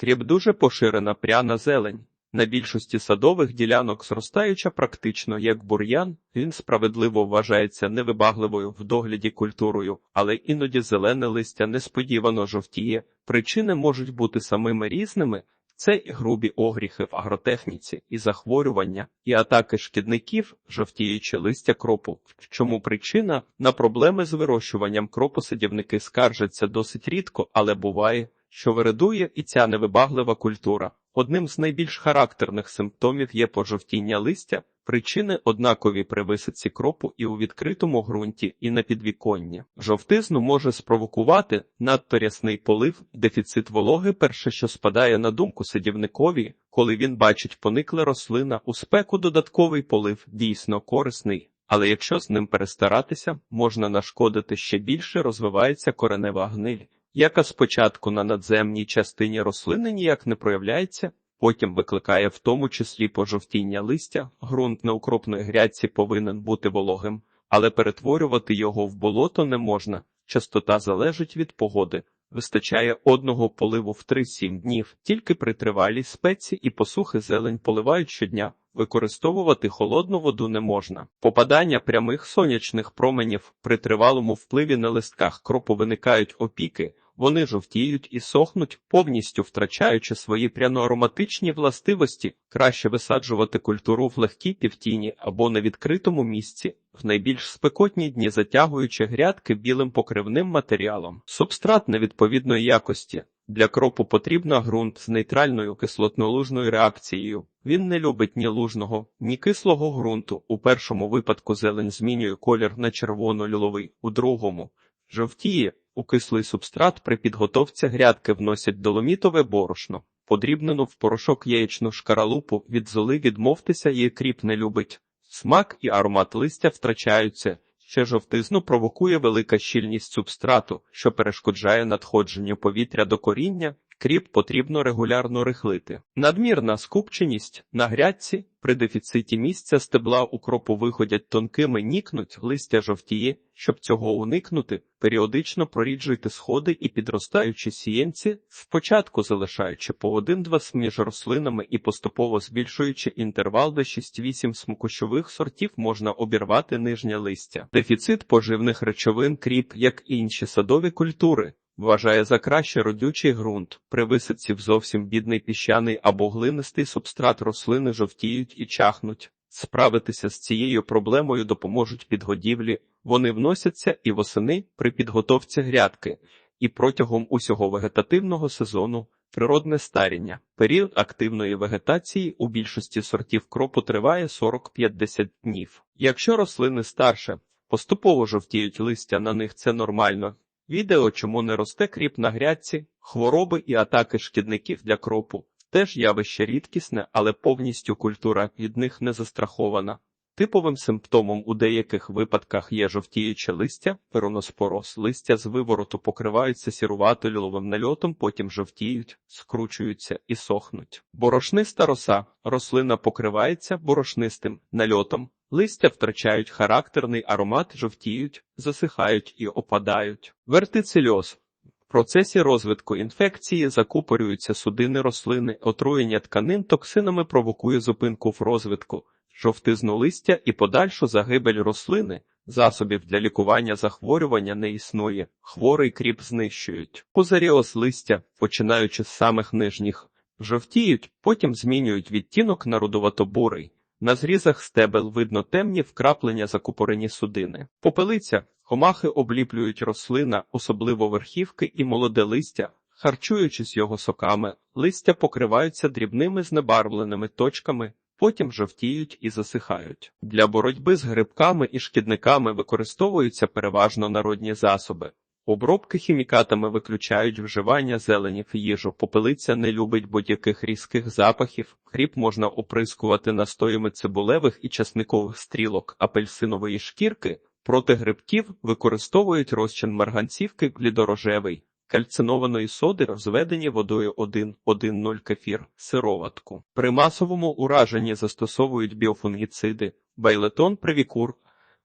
Кріп дуже поширена пряна зелень. На більшості садових ділянок зростаюча практично як бур'ян, він справедливо вважається невибагливою в догляді культурою, але іноді зелене листя несподівано жовтіє. Причини можуть бути самими різними. Це і грубі огріхи в агротехніці, і захворювання, і атаки шкідників, жовтіюче листя кропу. В чому причина? На проблеми з вирощуванням кропу садівники скаржаться досить рідко, але буває, що вирадує і ця невибаглива культура. Одним з найбільш характерних симптомів є пожовтіння листя, причини однакові при висадці кропу і у відкритому ґрунті, і на підвіконні. Жовтизну може спровокувати надто рясний полив, дефіцит вологи перше, що спадає на думку садівникові, коли він бачить поникла рослина, у спеку додатковий полив дійсно корисний. Але якщо з ним перестаратися, можна нашкодити ще більше розвивається коренева гниль яка спочатку на надземній частині рослини ніяк не проявляється, потім викликає в тому числі пожовтіння листя, ґрунт на укропної грядці повинен бути вологим, але перетворювати його в болото не можна. Частота залежить від погоди. Вистачає одного поливу в 3-7 днів, тільки при тривалій спеці і посухи зелень поливають щодня. Використовувати холодну воду не можна. Попадання прямих сонячних променів при тривалому впливі на листках кропу виникають опіки, вони жовтіють і сохнуть, повністю втрачаючи свої пряно-ароматичні властивості, краще висаджувати культуру в легкій півтіні або на відкритому місці, в найбільш спекотні дні затягуючи грядки білим покривним матеріалом. Субстрат невідповідної якості. Для кропу потрібна ґрунт з нейтральною кислотно-лужною реакцією. Він не любить ні лужного, ні кислого ґрунту. У першому випадку зелень змінює колір на червоно-ліловий, у другому жовтіє. У кислий субстрат при підготовці грядки вносять доломітове борошно, подрібнену в порошок яєчну шкаралупу, від золи відмовтеся її кріп не любить. Смак і аромат листя втрачаються. Ще жовтизну провокує велика щільність субстрату, що перешкоджає надходженню повітря до коріння, кріп потрібно регулярно рихлити. Надмірна скупченість на грядці при дефіциті місця стебла укропу виходять тонкими, нікнуть, листя жовтіє. Щоб цього уникнути, періодично проріджуйте сходи і підростаючі сієнці, спочатку залишаючи по один-два між рослинами і поступово збільшуючи інтервал до 6-8 смокощових сортів, можна обірвати нижнє листя. Дефіцит поживних речовин кріп, як і інші садові культури. Вважає за краще родючий ґрунт. При висадці в зовсім бідний піщаний або глинистий субстрат рослини жовтіють і чахнуть. Справитися з цією проблемою допоможуть підгодівлі, вони вносяться і восени при підготовці грядки, і протягом усього вегетативного сезону природне старіння. Період активної вегетації у більшості сортів кропу триває 40-50 днів. Якщо рослини старше, поступово жовтіють листя на них це нормально. Відео, чому не росте кріп на грядці, хвороби і атаки шкідників для кропу. Теж явище рідкісне, але повністю культура від них не застрахована. Типовим симптомом у деяких випадках є жовтіюче листя, пероноспороз. Листя з вивороту покриваються сірувато-ліловим нальотом, потім жовтіють, скручуються і сохнуть. Борошниста роса. Рослина покривається борошнистим нальотом. Листя втрачають характерний аромат, жовтіють, засихають і опадають. Вертицельоз. В процесі розвитку інфекції закупорюються судини рослини, отруєння тканин токсинами провокує зупинку в розвитку, жовтизну листя і подальшу загибель рослини. Засобів для лікування захворювання не існує, хворий кріп знищують. Пузаріоз листя, починаючи з самих нижніх, жовтіють, потім змінюють відтінок на рудовато-бурий. На зрізах стебел видно темні вкраплення закупорені судини. Попелиця, комахи обліплюють рослина, особливо верхівки і молоде листя. Харчуючись його соками, листя покриваються дрібними знебарвленими точками, потім жовтіють і засихають. Для боротьби з грибками і шкідниками використовуються переважно народні засоби. Обробки хімікатами виключають вживання зелені в їжу. Попелиця не любить будь-яких різких запахів. Хріб можна оприскувати настоями цибулевих і часникових стрілок, апельсинової шкірки. Проти грибків використовують розчин марганцівки глідорожевий, кальцинованої соди, розведені водою 1,1,0 кефір, сироватку. При масовому ураженні застосовують біофунгіциди, байлетон, привікур,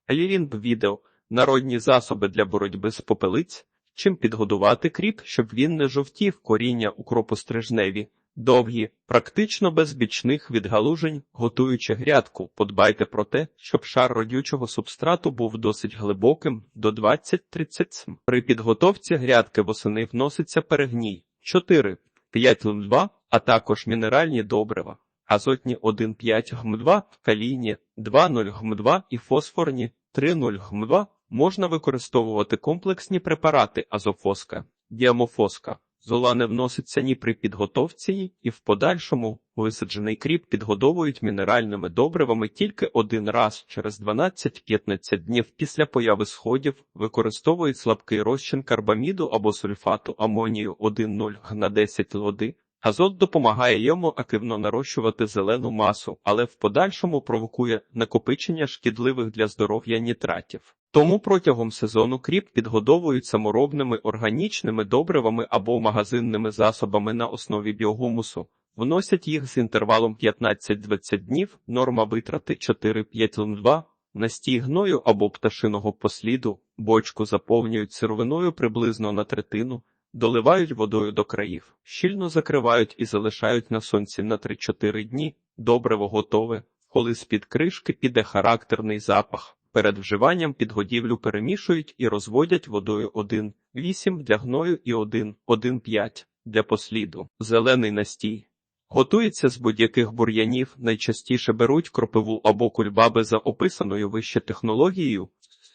алірін відео. Народні засоби для боротьби з попелиць, Чим підгодувати кріп, щоб він не жовтів коріння укропу стрижневі, довгі, практично без бічних відгалужень, готуючи грядку, подбайте про те, щоб шар родючого субстрату був досить глибоким до 20-30 см. При підготовці грядки восени вноситься перегній 4, 5 лм2, а також мінеральні добрива. Азотні 1,5 гм2, калійні 2,0 гм2 і фосфорні 3,0 гм2 можна використовувати комплексні препарати азофоска, діамофоска. Зола не вноситься ні при підготовці, і в подальшому висаджений кріп підгодовують мінеральними добривами тільки один раз через 12-15 днів після появи сходів, використовують слабкий розчин карбаміду або сульфату амонію 1,0 на 10 води. Азот допомагає йому активно нарощувати зелену масу, але в подальшому провокує накопичення шкідливих для здоров'я нітратів. Тому протягом сезону кріп підгодовують саморобними органічними добривами або магазинними засобами на основі біогумусу. Вносять їх з інтервалом 15-20 днів, норма витрати 4-5 лм2, настій гною або пташиного посліду, бочку заповнюють сировиною приблизно на третину, доливають водою до країв, щільно закривають і залишають на сонці на 3-4 дні, добриво готове, коли з-під кришки піде характерний запах. Перед вживанням підгодівлю перемішують і розводять водою 1,8 для гною і 1,1,5 для посліду. Зелений настій. Готується з будь-яких бур'янів, найчастіше беруть кропиву або кульбаби за описаною вище технологією.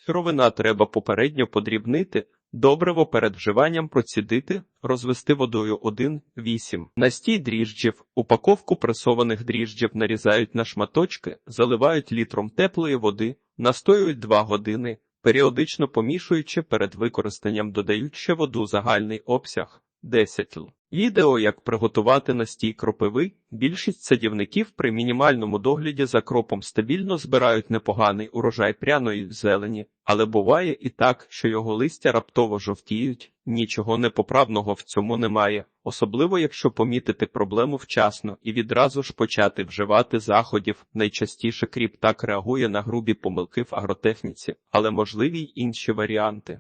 Сировина треба попередньо подрібнити, добриво перед вживанням процідити, розвести водою 1,8. Настій дріжджів, упаковку пресованих дріжджів нарізають на шматочки, заливають літром теплої води, настоюють 2 години, періодично помішуючи перед використанням додають ще воду загальний обсяг 10 л. Відео, як приготувати настій кропиви, більшість садівників при мінімальному догляді за кропом стабільно збирають непоганий урожай пряної зелені, але буває і так, що його листя раптово жовтіють, нічого непоправного в цьому немає, особливо якщо помітити проблему вчасно і відразу ж почати вживати заходів. Найчастіше кріп так реагує на грубі помилки в агротехніці, але можливі й інші варіанти.